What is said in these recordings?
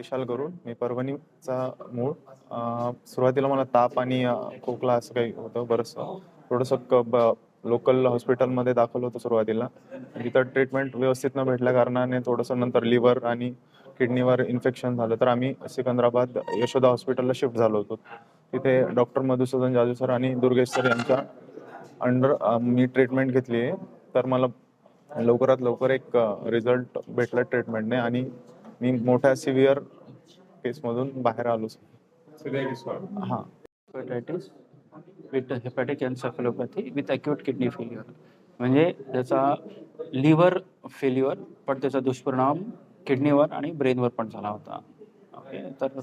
विशाल करून मी परभणीचा मूळ. सुरुवातीला मला ताप आणि खोकला असं काही होतं बरंचसं थोडंसं क ब लोकल हॉस्पिटलमध्ये दाखवलं होतं सुरुवातीला. तिथं ट्रीटमेंट व्यवस्थित न भेटल्या कारणाने थोडंसं नंतर लिव्हर आणि किडनीवर इन्फेक्शन झालं. तर आम्ही सिकंदराबाद यशोदा हॉस्पिटलला शिफ्ट झालो होतो. तिथे डॉक्टर मधुसूदन जाधव सर आणि दुर्गेश सर यांच्या अंडर मी ट्रीटमेंट घेतली आहे. तर मला लवकरात लवकर एक रिझल्ट भेटला ट्रीटमेंटने आणि मी मोठ्या सिव्हिअर केसमधून बाहेर आलो हां. Hepatitis with hepatic encephalopathy with acute kidney failure म्हणजे त्याचा लिव्हर फेल्युअर पण त्याचा दुष्परिणाम किडनीवर आणि ब्रेनवर पण झाला होता. ओके तर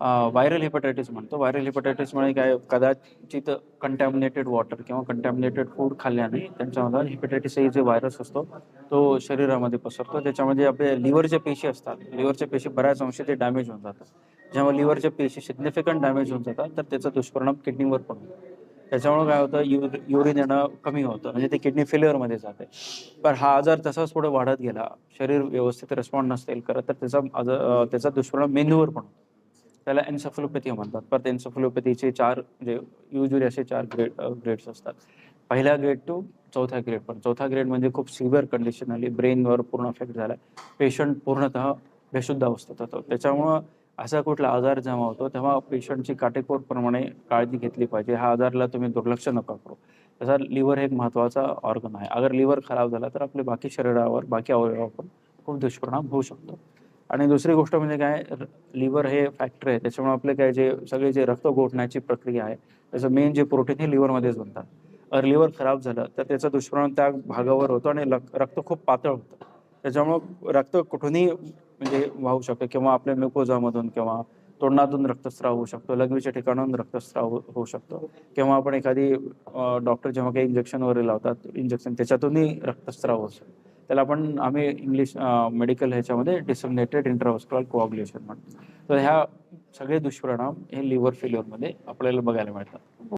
व्हायरल हेपॅटायटिस म्हणतो. व्हायरल हेपॅटायटिसमुळे काय कदाचित कंटॅमिनेटेड वॉटर किंवा कंटॅमिनेटेड फूड खाल्ल्याने त्यांच्यामध्ये हेपेटायटिस ए जे व्हायरस असतो तो शरीरामध्ये पसरतो. त्याच्यामध्ये आपल्या लिव्हरच्या पेशी असतात. लिव्हरच्या पेशी बऱ्याच अंशी ते डॅमेज होऊन जातात. जेव्हा लिव्हरच्या पेशी सिग्निफिकंट डॅमेज होऊन जातात तर त्याचा दुष्परिणाम किडनीवर पण होतो त्याच्यामुळे काय होतं यु युरिन येणं कमी होतं. म्हणजे ते किडनी फेल्युअरमध्ये जाते. पण हा आजार तसाच पुढे वाढत गेला शरीर व्यवस्थित रिस्पॉन्ड नसेल करत तर त्याचा आजार त्याचा दुष्परिणाम मेंदूवर पण होतो त्याला एन्सेफलोपॅथी म्हणतात. परत एन्सेफलोपॅथीचे चार म्हणजे युजली असे चार ग्रेड ग्रेड्स असतात. पहिल्या ग्रेड टू चौथ्या ग्रेड पण चौथा ग्रेड म्हणजे खूप सिव्हिअर कंडिशन आली. ब्रेनवर पूर्ण अफेक्ट झाला. पेशंट पूर्णतः बेशुद्ध अवस्थेत होतो. त्याच्यामुळं असा कुठला आजार जेव्हा होतो तेव्हा पेशंटची काटेकोरप्रमाणे काळजी घेतली पाहिजे. हा आजारला तुम्ही दुर्लक्ष नका करू. त्याचा लिव्हर हे एक महत्त्वाचा ऑर्गन आहे. अगर लिव्हर खराब झाला तर आपले बाकी शरीरावर बाकी अवयवावर खूप दुष्परिणाम होऊ शकतो. आणि दुसरी गोष्ट म्हणजे काय लिव्हर हे फॅक्टरी आहे त्याच्यामुळे आपले काय जे सगळे जे रक्त गोठण्याची प्रक्रिया आहे त्याचं मेन जे प्रोटीन हे लिव्हरमध्येच बनतात. अगर लिव्हर खराब झालं तर त्याचा दुष्परिणाम त्या भागावर होतो आणि रक्त खूप पातळ होतं. त्याच्यामुळं रक्त कुठूनही म्हणजे वाहू शकतं किंवा आपल्या म्युकोजामधून किंवा तोंडातून रक्तस्राव होऊ शकतो लघवीच्या ठिकाणाहून रक्तस्राव हो, होऊ शकतो. किंवा आपण एखादी डॉक्टर जेव्हा काही इंजेक्शन वगैरे लावतात इंजेक्शन त्याच्यातूनही रक्तस्राव होऊ शकतो. त्याला आपण आम्ही इंग्लिश मेडिकल ह्याच्यामध्ये डिसमिनेटेड इंटरव्हस्क्युलर कोऑग्युलेशन म्हणतो. तर ह्या सगळे दुष्परिणाम हे लिव्हर फेल्युअरमध्ये आपल्याला बघायला मिळतात.